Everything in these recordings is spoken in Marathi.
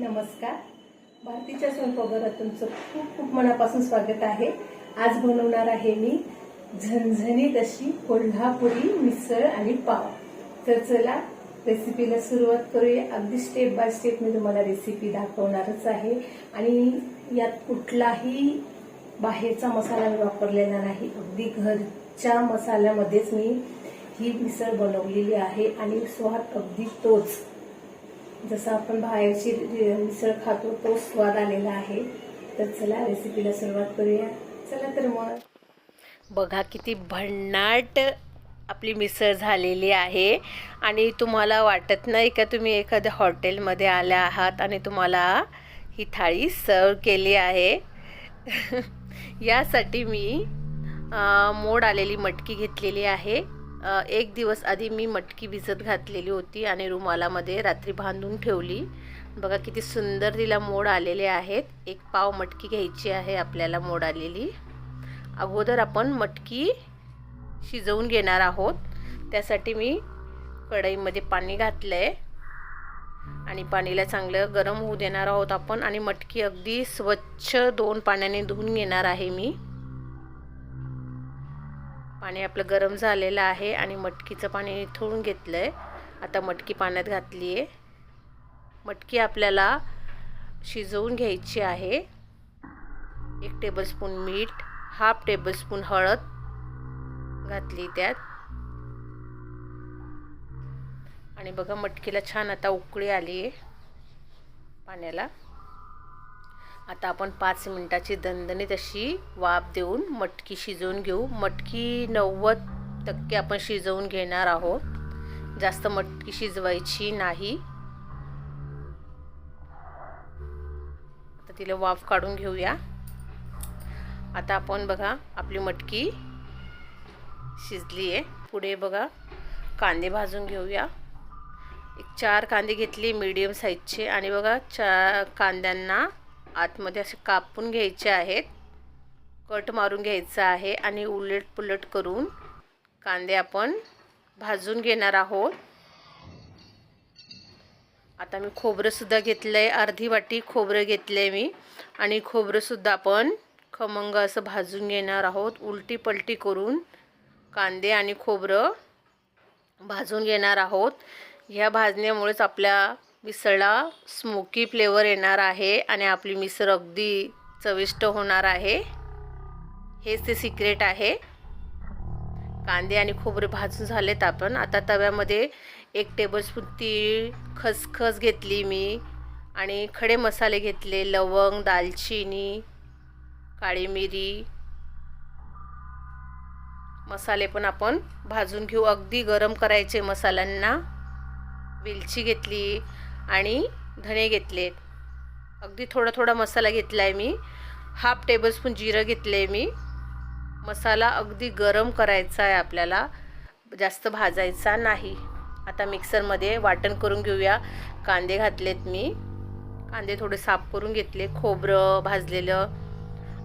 नमस्कार. भारतीच्या स्वयंपाकघरात तुमचं खूप खूप मनापासून स्वागत आहे. आज बनवणार आहे मी झणझणीत अशी कोल्हापुरी मिसळ आणि पाव. तर चला रेसिपीला सुरुवात करूया. अगदी स्टेप बाय स्टेप मी तुम्हाला रेसिपी दाखवणारच आहे. आणि यात कुठलाही बाहेरचा मसाला मी वापरलेला नाही. अगदी घरच्या मसाल्यामध्येच मी ही मिसळ बनवलेली आहे आणि स्वाद अगदी तोच. जसं आपण बाहेरची मिसळ खातो तो स्वाद आलेला आहे. तर चला रेसिपीला सुरुवात करूया. चला तर मग. बघा किती भन्नाट आपली मिसळ झालेली आहे. आणि तुम्हाला वाटत नाही का तुम्ही एखाद्या हॉटेलमध्ये आल्या आहात आणि तुम्हाला ही थाळी सर्व केली आहे? यासाठी मी मोड आलेली मटकी घेतलेली आहे. एक दिवस आधी मी मटकी भिजत घातलेली होती आणि रुमालामध्ये रात्री बांधून ठेवली. बघा किती सुंदर तिला मोड आलेले आहेत. एक पाव मटकी घ्यायची आहे आपल्याला मोड आलेली. अगोदर आपण मटकी शिजवून घेणार आहोत. त्यासाठी मी कढईमध्ये पाणी घातलं आहे आणि पाणीला चांगलं गरम होऊ देणार आहोत आपण. आणि मटकी अगदी स्वच्छ दोन पाण्याने धुवून घेणार आहे मी. पाणी आपलं गरम झालेलं आहे आणि मटकीचं पाणी निथळून घेतलं आहे आता मटकी पाण्यात घातली आहे मटकी आपल्याला शिजवून घ्यायची आहे. एक टेबलस्पून मीठ हाफ टेबलस्पून हळद घातली त्यात. आणि बघा मटकीला छान आता उकळी आली आहे पाण्याला. आता आपण पाच मिनटाची दणदणीत अशी वाफ देऊन मटकी शिजवून घेऊ. मटकी नव्वद टक्के आपण शिजवून घेणार आहोत. जास्त मटकी शिजवायची नाही. आता तिला वाफ काढून घेऊया. आता आपण बघा आपली मटकी शिजली आहे पुढे बघा कांदे भाजून घेऊया. एक चार कांदे घेतले मीडियम साईजचे आणि बघा चार कांद्यांना आतमध्ये असे कापून घ्यायचे आहेत. कट मारून घ्यायचं आहे आणि उलट पुलट करून कांदे आपण भाजून घेणार आहोत. आता मी खोबरंसुद्धा घेतलं आहे अर्धी वाटी खोबरं घेतलं आहे मी. आणि खोबरंसुद्धा आपण खमंग असं भाजून घेणार आहोत. उलटी पलटी करून कांदे आणि खोबरं भाजून घेणार आहोत. ह्या भाजण्यामुळेच आपल्या मिसळला स्मोकी फ्लेवर येणार आहे आणि आपली मिसळ अगदी चविष्ट होणार आहे. हेच ते सिक्रेट आहे. कांदे आणि खोबरे भाजून झालेत आपण. आता तव्यामध्ये एक टेबलस्पून तीळ खसखस घेतली मी आणि खडे मसाले घेतले लवंग दालचिनी काळी मिरी. मसाले पण आपण भाजून घेऊ. अगदी गरम करायचे मसाल्यांना. वेलची घेतली आणि धणे घेतलेत अगदी थोडा थोडा मसाला घेतला आहे मी. हाफ टेबलस्पून जिरं घेतलं आहे मी. मसाला अगदी गरम करायचा आहे आपल्याला. जास्त भाजायचा नाही. आता मिक्सरमध्ये वाटण करून घेऊया. कांदे घातलेत मी. कांदे थोडे साफ करून घेतले. खोबरं भाजलेलं.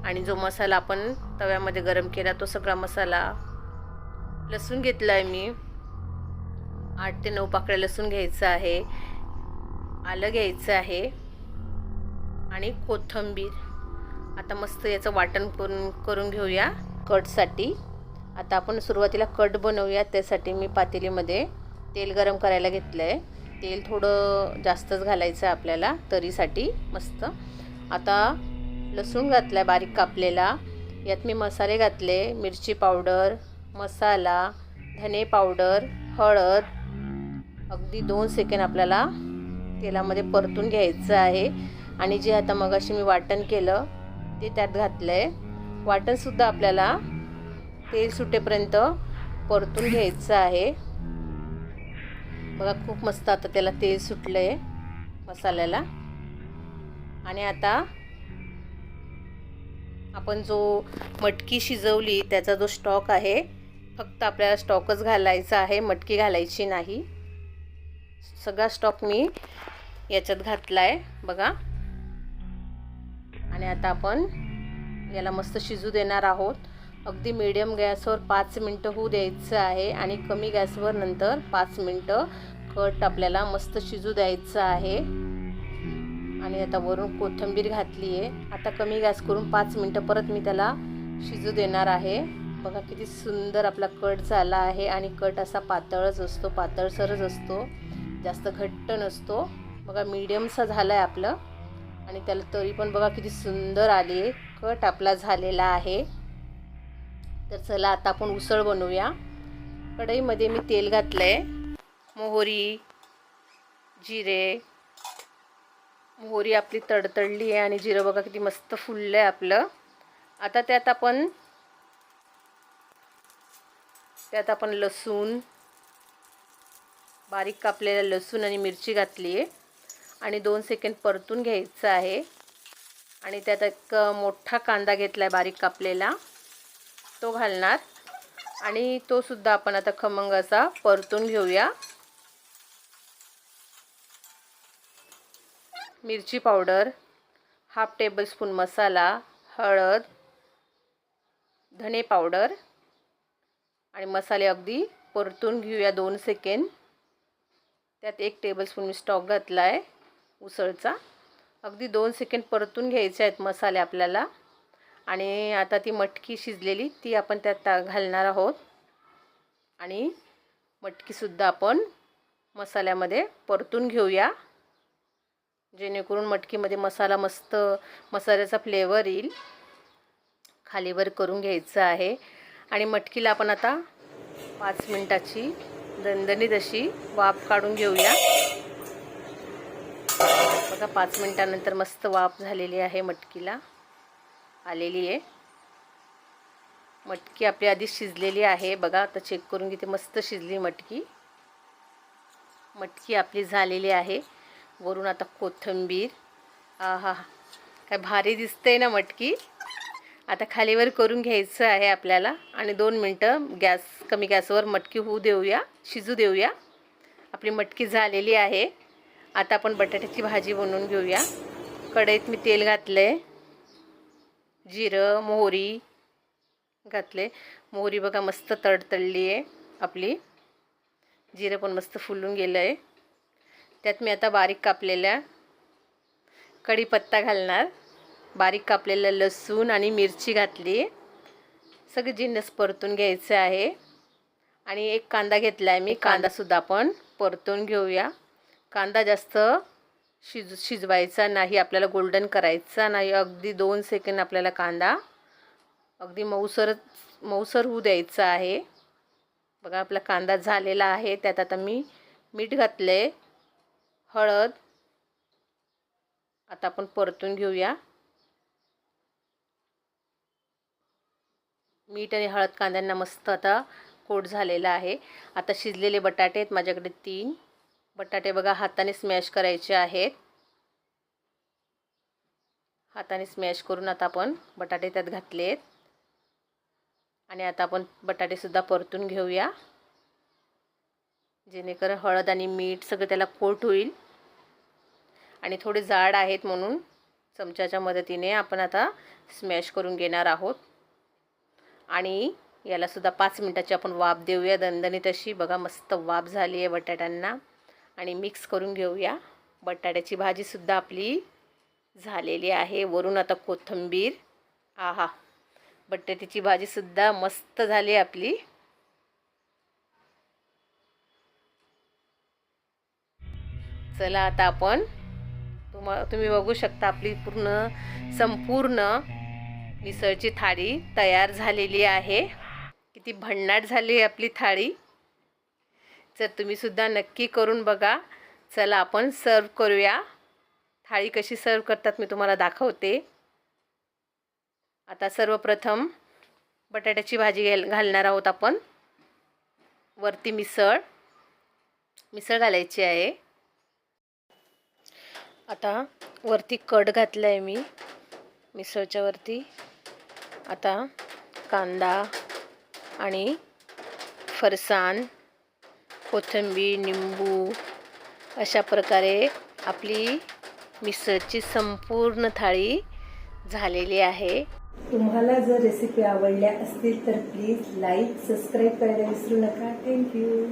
आणि जो मसाला आपण तव्यामध्ये गरम केला तो सगळा मसाला. लसूण घेतला आहे मी. आठ ते नऊ पाकळ्या लसूण घ्यायचं आहे. आलं घ्यायचं आहे. आणि कोथिंबीर. आता मस्त याचं वाटण करून करून घेऊया कटसाठी. आता आपण सुरुवातीला कट बनवूया त्यासाठी मी पातेलीमध्ये तेल गरम करायला घेतलं आहे तेल थोडं जास्तच घालायचं आहे आपल्याला तरीसाठी मस्त. आता लसूण घातला आहे बारीक कापलेला. यात मी मसाले घातले मिरची पावडर मसाला धने पावडर हळद. अगदी दोन सेकंड आपल्याला तेलामध्ये परतून घ्यायचं आहे. आणि जे आता मगाशी मी वाटण केलं ते त्यात घातलं आहे वाटणसुद्धा आपल्याला तेल सुटेपर्यंत परतून घ्यायचं आहे. बघा खूप मस्त आता त्याला तेल सुटलं आहे मसाल्याला. आणि आता आपण जो मटकी शिजवली त्याचा जो स्टॉक आहे फक्त आपल्याला स्टॉकच घालायचा आहे मटकी घालायची नाही. सगळा स्टॉक मी याच्यात घातला आहे बघा. आणि आता आपण याला मस्त शिजू देणार आहोत. अगदी मीडियम गॅसवर पाच मिनटं होऊ द्यायचं आहे आणि कमी गॅसवर नंतर पाच मिनटं कट आपल्याला मस्त शिजू द्यायचं आहे. आणि आता वरून कोथिंबीर घातली आहे. आता कमी गॅस करून पाच मिनटं परत मी त्याला शिजू देणार आहे. बघा किती सुंदर आपला कट झाला आहे आणि कट असा पातळच असतो पातळसरच असतो. जास्त घट्ट नसतो. बघा मीडियमचा झाला आहे आपलं. आणि त्याला तरी पण बघा किती सुंदर आली आहे. कट आपला झालेला आहे. तर चला आता आपण उसळ बनवूया. कढईमध्ये मी तेल घातलं आहे मोहरी जिरे. मोहरी आपली तडतडली आहे आणि जिरं बघा किती मस्त फुललं आहे आपलं. आता त्यात आपण त्यात आपण लसूण बारीक कापलेलं लसूण आणि मिरची घातली आहे आणि दोन सेकंड परतून घ्यायचं आहे. आणि त्यात एक मोठा कांदा घेतला आहे बारीक कापलेला. तो घालणार. आणि तो सुद्धा आपण आता खमंग असा परतून घेऊया. मिरची पावडर हाफ टेबलस्पून मसाला हळद धने पावडर आणि मसाले अगदी परतून घेऊया दोन सेकंड त्यात एक टेबलस्पून मी स्टॉक घातला आहे उसळचा. अगदी दोन सेकंड परतून घ्यायचे आहेत मसाले आपल्याला. आणि आता ती मटकी शिजलेली ती आपण त्यात घालणार आहोत. आणि मटकीसुद्धा आपण मसाल्यामध्ये परतून घेऊया. जेणेकरून मटकीमध्ये मसाला मस्त मसाल्याचा फ्लेवर येईल. खालीवर करून घ्यायचं आहे. आणि मटकीला आपण आता पाच मिनटाची दणदणीत अशी वाफ काढून घेऊया. बघा पाच मिनटानंतर मस्त वाफ झालेली आहे मटकीला. आलेली आहे. मटकी आपली आधी शिजलेली आहे. बघा आता चेक करून घेते. मस्त शिजली मटकी. मटकी आपली झालेली आहे. वरून आता कोथिंबीर. आहा काय भारी दिसतंय ना मटकी. आता खालीवर करून घ्यायचं आहे आपल्याला. आणि दोन मिनटं गॅस कमी गॅसवर मटकी होऊ देऊया शिजू देऊया. आपली मटकी झालेली आहे. आता आपण बटाट्याची भाजी बनवून घेऊया. कढईत मी तेल घातलं आहे जिरं मोहरी घातले मोहरी बघा मस्त तडतडली आहे आपली. जिरं पण मस्त फुलून गेलं आहे त्यात मी आता बारीक कापलेल्या कढीपत्ता घालणार. बारीक कापलेलं लसूण आणि मिरची घातली. सगळी जिन्नस परतून घ्यायचं आहे. आणि एक कांदा घेतला आहे मी कांदासुद्धा आपण परतून घेऊया. कांदा जास्त शिज शिजवायचा नाही आपल्याला गोल्डन करायचा नाही. अगदी दोन सेकंड आपल्याला कांदा अगदी मऊसर मऊसर होऊ द्यायचा आहे. बघा आपला कांदा झालेला आहे. त्यात आता मी मीठ घातलं आहे हळद. आता आपण परतून घेऊया. मीठ आणि हळद कांद्यांना मस्त आता कोट झालेला आहे. आता शिजलेले बटाटे आहेत माझ्याकडे तीन. बटाटे बघा हाताने स्मॅश करायचे आहेत. हाताने स्मॅश करून आता आपण बटाटे त्यात घातले आहेत आणि आता आपण बटाटेसुद्धा परतून घेऊया. जेणेकरून हळद आणि मीठ सगळं त्याला कोट होईल. आणि थोडे जाड आहेत म्हणून चमच्याच्या मदतीने आपण आता स्मॅश करून घेणार आहोत. आणि यालासुद्धा पाच मिनटाची आपण वाफ देऊया. दणदणीत अशी बघा मस्त वाफ झाली आहे बटाट्यांना. आणि मिक्स करून घेऊया. बटाट्याची भाजीसुद्धा आपली झालेली आहे. वरून आता कोथिंबीर आहा बटाट्याची भाजीसुद्धा मस्त झाली आपली. चला आता आपण तुम्हा तुम्ही बघू शकता आपली पूर्ण संपूर्ण मिसळची थाळी तयार झालेली आहे. किती भन्नाट झाली आहे आपली थाळी. तर तुम्हीसुद्धा नक्की करून बघा. चला आपण सर्व करूया. थाळी कशी सर्व करतात मी तुम्हाला दाखवते. आता सर्वप्रथम बटाट्याची भाजी घाल घालणार आहोत आपण. वरती मिसळ. मिसळ घालायची आहे. आता वरती कट घातलं आहे मी मिसळच्या वरती. आता कांदा आणि फरसाण. कोथिंबीर निंबू अशा प्रकारे आपली मिसळची संपूर्ण थाळी झालेली आहे. तुम्हाला जर रेसिपी आवडल्या असतील तर प्लीज लाईक सबस्क्राईब करायला विसरू नका. थँक्यू